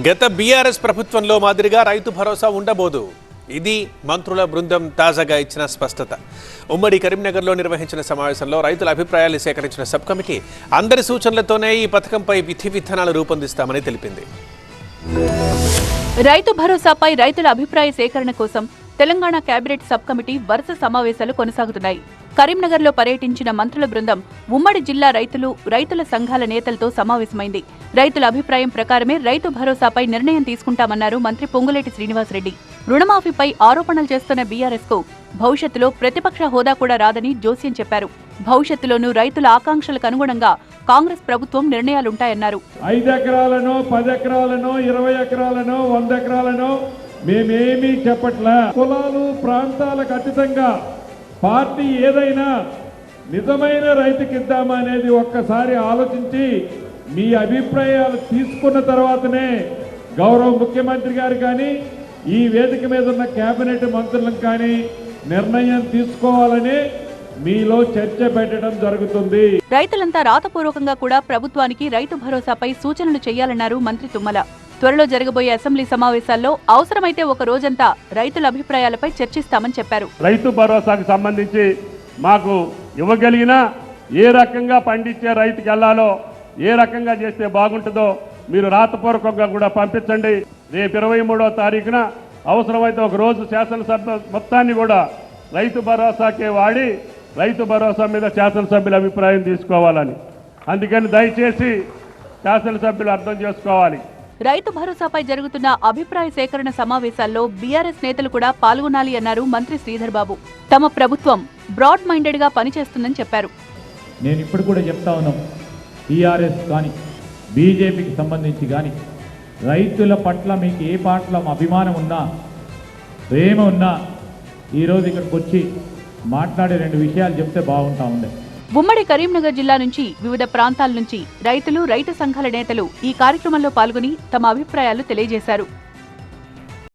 గత బీఆర్ఎస్ ప్రభుత్వంలో మాదిరిగా రైతు భరోసా ఉండబోదు. ఇది మంత్రుల బృందం తాజాగా ఇచ్చిన స్పష్టత. ఉమ్మడి కరీంనగర్లో నిర్వహించిన సమావేశంలో రైతుల అభిప్రాయాలు సేకరించిన సబ్ కమిటీ అందరి సూచనలతోనే ఈ పథకంపై విధి విధానాలు రూపొందిస్తామని తెలిపింది. రైతు భరోసాపై రైతుల అభిప్రాయ సేకరణ కోసం తెలంగాణ కేబినెట్ సబ్ కమిటీ వరుస సమావేశాలు కొనసాగుతున్నాయి. కరీంనగర్లో పర్యటించిన మంత్రుల బృందం ఉమ్మడి జిల్లా రైతులు రైతుల సంఘాల నేతలతో సమావేశమైంది. రైతుల అభిప్రాయం ప్రకారమే రైతు భరోసాపై నిర్ణయం తీసుకుంటామన్నారు మంత్రి పొంగులేటి శ్రీనివాసరెడ్డి. రుణమాఫీపై ఆరోపణలు చేస్తున్న బీఆర్ఎస్కు భవిష్యత్తులో ప్రతిపక్ష హోదా కూడా రాదని జోస్యం చెప్పారు. భవిష్యత్తులోనూ రైతుల ఆకాంక్షలకు అనుగుణంగా కాంగ్రెస్ ప్రభుత్వం నిర్ణయాలుంటాయన్నారు. ఐదు ఎకరాలను పది ఎకరాలను ఇరవై ఎకరాలను వంద ఎకరాలను మేమేమీ చెప్పట్లా. కులాలు ప్రాంతాలకు అతీతంగా పార్టీ ఏదైనా నిజమైన రైతుకి ఇద్దామా అనేది ఒక్కసారి ఆలోచించి మీ అభిప్రాయాలు తీసుకున్న తర్వాతనే గౌరవ ముఖ్యమంత్రి గారు కానీ ఈ వేదిక మీద ఉన్న కేబినెట్ మంత్రులను కానీ నిర్ణయం తీసుకోవాలని మీలో చర్చ పెట్టడం జరుగుతుంది. రైతులంతా రాతపూర్వకంగా కూడా ప్రభుత్వానికి రైతు భరోసాపై సూచనలు చేయాలన్నారు మంత్రి తుమ్మల. త్వరలో జరగబోయే అసెంబ్లీ సమావేశాల్లో అవసరమైతే ఒక రోజంతా రైతుల అభిప్రాయాలపై చర్చిస్తామని చెప్పారు. రైతు భరోసాకు సంబంధించి మాకు ఇవ్వగలిగిన ఏ రకంగా పండించే రైతుకి వెళ్ళాలో ఏ రకంగా చేస్తే బాగుంటుందో మీరు రాతపూర్వకంగా కూడా పంపించండి. రేపు ఇరవై మూడో తారీఖున అవసరమైతే ఒక రోజు శాసనసభ మొత్తాన్ని కూడా రైతు భరోసాకే వాడి రైతు భరోసా మీద శాసనసభ్యుల అభిప్రాయం తీసుకోవాలని. అందుకని దయచేసి శాసనసభ్యులు అర్థం చేసుకోవాలి. రైతు భరోసాపై జరుగుతున్న అభిప్రాయ సేకరణ సమావేశాల్లో బీఆర్ఎస్ నేతలు కూడా పాల్గొనాలి అన్నారు మంత్రి శ్రీధర్ బాబు. తమ ప్రభుత్వం బ్రాడ్ మైండెడ్గా పనిచేస్తుందని చెప్పారు. నేను ఇప్పుడు కూడా చెప్తా ఉన్నాం. టీఆర్ఎస్ కానీ బీజేపీకి సంబంధించి కానీ రైతుల పట్ల మీకు ఏ పట్ల అభిమానం ఉన్నా ప్రేమ ఉన్నా ఈరోజు ఇక్కడికి వచ్చి మాట్లాడే రెండు విషయాలు చెప్తే బాగుంటా ఉండే. ఉమ్మడి కరీంనగర్ జిల్లా నుంచి వివిధ ప్రాంతాల నుంచి రైతులు రైతు సంఘాల నేతలు ఈ కార్యక్రమంలో పాల్గొని తమ అభిప్రాయాలు తెలియజేశారు.